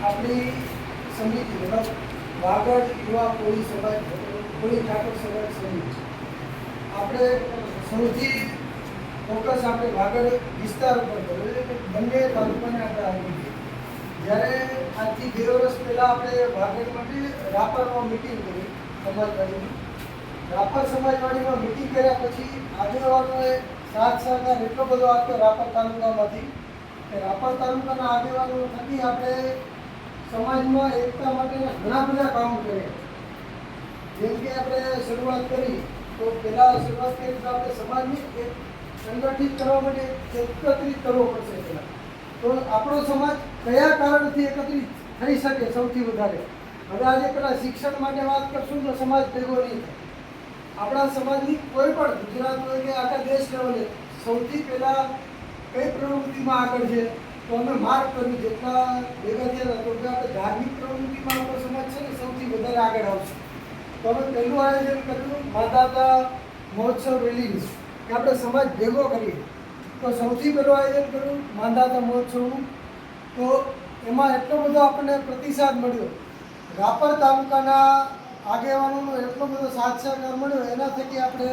આપણી સમિતિ મતલબ વાગડ યુવા કોળી સમાજ, કોળી ઠાકોર સમાજ સમિતિ. આપણે સૌથી ફોકસ આપણે વાગડ વિસ્તાર ઉપર કર્યો છે કે બંને તાલુકાને આપણે આવી ગઈ જ્યારે આજથી બે વર્ષ પહેલાં આપણે વાગડ માટે રાપરમાં મિટિંગ કરી, સમાજવાડીની. રાપર સમાજવાડીમાં મિટિંગ કર્યા પછી આગેવાનોએ સાથ સહકાર એટલો બધો આપ્યો રાપર તાલુકામાંથી. કે રાપર તાલુકાના આગેવાનો થકી આપણે સમાજમાં એકતા માટેના ઘણા બધા કામ કર્યા જેમ કે આપણે શરૂઆત કરી, તો પહેલાં શરૂઆત કરી તો આપણે સમાજની સંગઠિત કરવા માટે એકત્રિત કરવો પડશે પહેલાં. તો આપણો સમાજ કયા કારણથી એકત્રિત થઈ શકે સૌથી વધારે? હવે આજે પેલા શિક્ષણ માટે વાત કરશું તો સમાજ ભેગો નહીં આપણા સમાજની કોઈ પણ ગુજરાત હોય કે આખા દેશ લેવલે સૌથી પહેલાં કઈ પ્રવૃત્તિમાં આગળ છે? તો અમે માર્ક કર્યું જેટલા ભેગા થયા તો આપણે ધાર્મિક પ્રવૃત્તિમાં આપણો સમાજ છે ને સૌથી વધારે આગળ આવશે. તો અમે પહેલું આયોજન કર્યું માતાતા મહોત્સવ રેલીનું કે આપણે સમાજ ભેગો કરીએ. તો સૌથી પહેલું આયોજન કર્યું માંધાતા મહોત્સવનું. તો એમાં એટલો બધો આપણને પ્રતિસાદ મળ્યો. રાપર તાલુકાના આગેવાનોનો એટલો બધો સાથ સહકાર મળ્યો એના થકી આપણે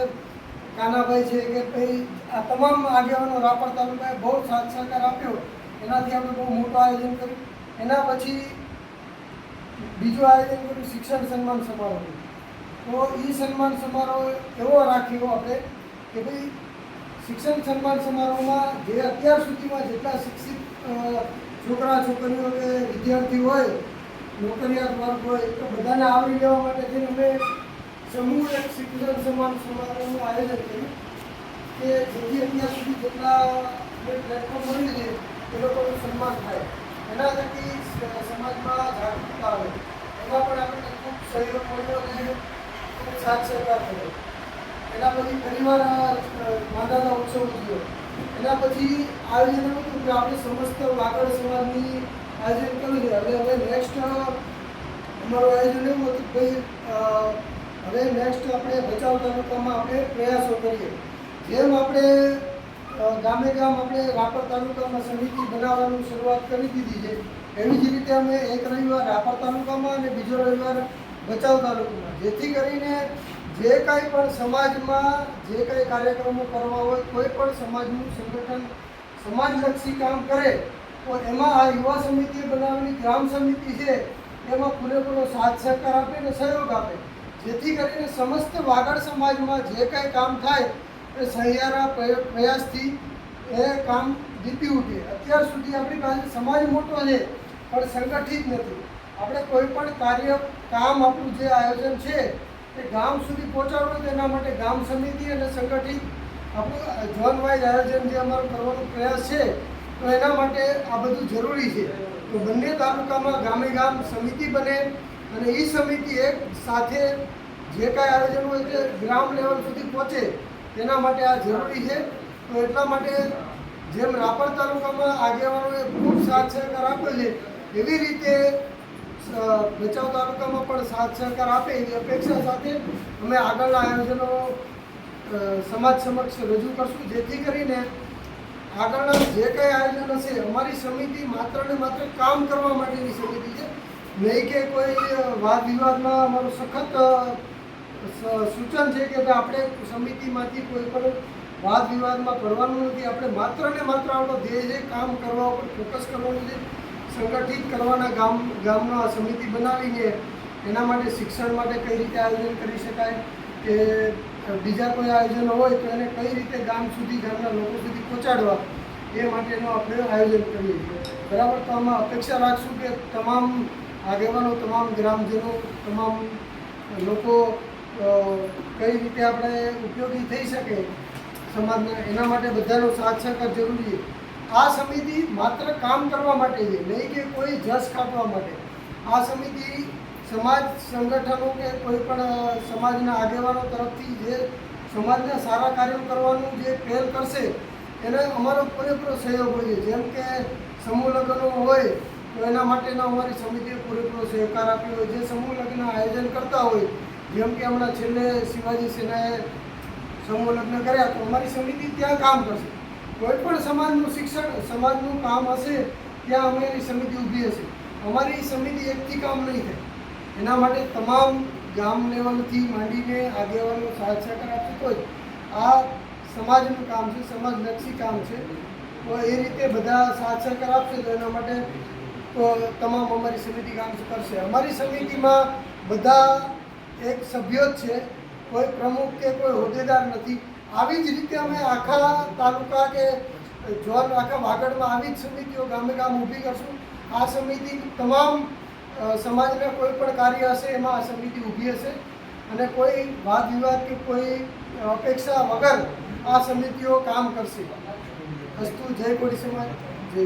કાનાભાઈ છે કે ભાઈ, આ તમામ આગેવાનો રાપર તાલુકાએ બહુ સાથ સહકાર આપ્યો. એનાથી આપણે બહુ મોટું આયોજન કર્યું. એના પછી બીજું આયોજન કર્યું શિક્ષણ સન્માન સમારોહ તો એ સન્માન સમારોહ એવો રાખ્યો આપણે કે ભાઈ શિક્ષણ સન્માન સમારોહમાં જે અત્યાર સુધીમાં જેટલા શિક્ષિત છોકરા, છોકરીઓ કે વિદ્યાર્થી હોય, નોકરિયાત વર્ગ હોય તો બધાને આવરી લેવા માટે જેને અમે સમૂહ એક શિક્ષણ સન્માન સમારોહનું આયોજન કર્યું કે જેથી અત્યાર સુધી જેટલા પ્લેટફોર્મ મળી છે એ લોકોનું સન્માન થાય એના થકી સમાજમાં જાગૃતતા આવે. એમાં પણ આપણને ખૂબ સહયોગ મળ્યો અને ખૂબ સાથ સહકાર મળ્યો એના પછી ફરીવાર માતાના ઉત્સવ ઉજવ્યો. એના પછી આયોજન હતું કે આપણે સમસ્ત વાગડ સમાજની આયોજન કર્યું છે હવે હવે નેક્સ્ટ અમારું આયોજન એવું હતું કે ભાઈ હવે નેક્સ્ટ આપણે ભચાઉ તાલુકામાં આપણે પ્રયાસો કરીએ. જેમ આપણે ગામે ગામ આપણે રાપર તાલુકામાં સમિતિ બનાવવાની શરૂઆત કરી દીધી છે. એવી જ રીતે અમે એક રવિવાર રાપર તાલુકામાં અને બીજો રવિવાર ભચાઉ તાલુકામાં. જેથી કરીને જે કાંઈ પણ સમાજમાં જે કાંઈ કાર્યક્રમો કરવા હોય, કોઈ પણ સમાજનું સંગઠન સમાજલક્ષી કામ કરે, તો એમાં આ યુવા સમિતિ બનાવેલી ગ્રામ સમિતિ છે, એમાં પૂરેપૂરો સાથ સહકાર આપે અને સહયોગ આપે. જેથી કરીને સમસ્ત વાગડ સમાજમાં જે કાંઈ કામ થાય એ સહિયારા પ્રય- પ્રયાસથી એ કામ જીતી ઉઠે અત્યાર સુધી આપણી પાસે સમાજ મોટો છે, પણ સંગઠિત નથી. આપણે કોઈ પણ કાર્ય, કામ આપણું જે આયોજન છે, એ ગામ સુધી પહોંચાડવું તેના માટે ગામ સમિતિ અને સંગઠિત આપણું ઝોન વાઇઝ આયોજન જે અમારો કરવાનો પ્રયાસ છે, તો એના માટે આ બધું જરૂરી છે. તો બંને તાલુકામાં ગામે ગામ સમિતિ બને અને એ સમિતિ એક સાથે જે કાંઈ આયોજન હોય તે ગ્રામ લેવલ સુધી પહોંચે. તેના માટે આ જરૂરી છે. તો એટલા માટે જેમ રાપર તાલુકામાં આગેવાનોએ ખૂબ સાથ સહકાર આપ્યો છે, એવી રીતે ભચાઉ તાલુકામાં પણ સાથ સહકાર આપે એવી અપેક્ષા સાથે અમે આગળના આયોજનો સમાજ સમક્ષ રજૂ કરશું. જેથી કરીને આગળના જે કંઈ આયોજન હશે અમારી સમિતિ માત્ર ને માત્ર કામ કરવા માટેની સમિતિ છે. નહીં કે કોઈ વાદ વિવાદમાં અમારું સખત સૂચન છે કે આપણે સમિતિમાંથી કોઈ પણ વાદ વિવાદમાં પડવાનું નથી. આપણે માત્ર ને માત્ર આપણો ધ્યેય છે કામ કરવા ઉપર ફોકસ કરવાનું છે. સંગઠિત કરવાના ગામ, ગામમાં સમિતિ બનાવીને એના માટે શિક્ષણ માટે કઈ રીતે આયોજન કરી શકાય કે બીજા કોઈ આયોજનો હોય તો એને કઈ રીતે ગામ સુધી, ગામના લોકો સુધી પહોંચાડવા એ માટેનું આપણે આયોજન કરીએ છીએ. બરાબર? તો આમાં અપેક્ષા રાખશું કે તમામ આગેવાનો, તમામ ગ્રામજનો, તમામ લોકો કઈ રીતે આપણે ઉપયોગી થઈ શકે? સમાજના એના માટે બધાનો સાથ સહકાર જરૂરી છે. આ સમિતિ માત્ર કામ કરવા માટે છે, નહીં કે કોઈ જસ કાપવા માટે. આ સમિતિ સમાજ સંગઠનો કે કોઈ પણ સમાજના આગેવાનો તરફથી જે સમાજના સારા કાર્યો કરવાનું જે પહેલ કરશે, એને અમારો પૂરેપૂરો સહયોગ હોય જેમ કે સમૂહ લગ્નો હોય, તો એના માટેનો અમારી સમિતિએ પૂરેપૂરો સહકાર આપ્યો હોય. જે સમૂહ લગ્ન આયોજન કરતા હોય જેમ કે હમણાં છેલ્લે શિવાજી સેનાએ સમૂહ લગ્ન કર્યા, તો અમારી સમિતિ ત્યાં કામ કરશે. કોઈ પણ સમાજનું શિક્ષણ, સમાજનું કામ હશે, ત્યાં અમારી સમિતિ ઊભી હશે. અમારી સમિતિ એકથી કામ નહીં થાય. એના માટે તમામ ગામ લેવલથી માંડીને આગેવાનો સહાય સહકાર આપતો જ આ સમાજનું કામ છે સમાજલક્ષી કામ છે. તો એ રીતે બધા સાથ સહકાર આપશે તો એના માટે તમામ અમારી સમિતિ કામ કરશે. અમારી સમિતિમાં બધા એક સભ્યો જ છે, કોઈ પ્રમુખ કે કોઈ હોદ્દેદાર નથી. આવી જ રીતે અમે આખા તાલુકા કે જોન આખા વાગડમાં આવી જ સમિતિઓ ગામે ગામ ઊભી કરશું. આ સમિતિ તમામ સમાજના કોઈ પણ કાર્ય હશે, એમાં આ સમિતિ ઊભી હશે. અને કોઈ વાદ વિવાદ કે કોઈ અપેક્ષા વગર આ સમિતિઓ કામ કરશે. અસ્તુ, જય કોડી સમાજ, જય.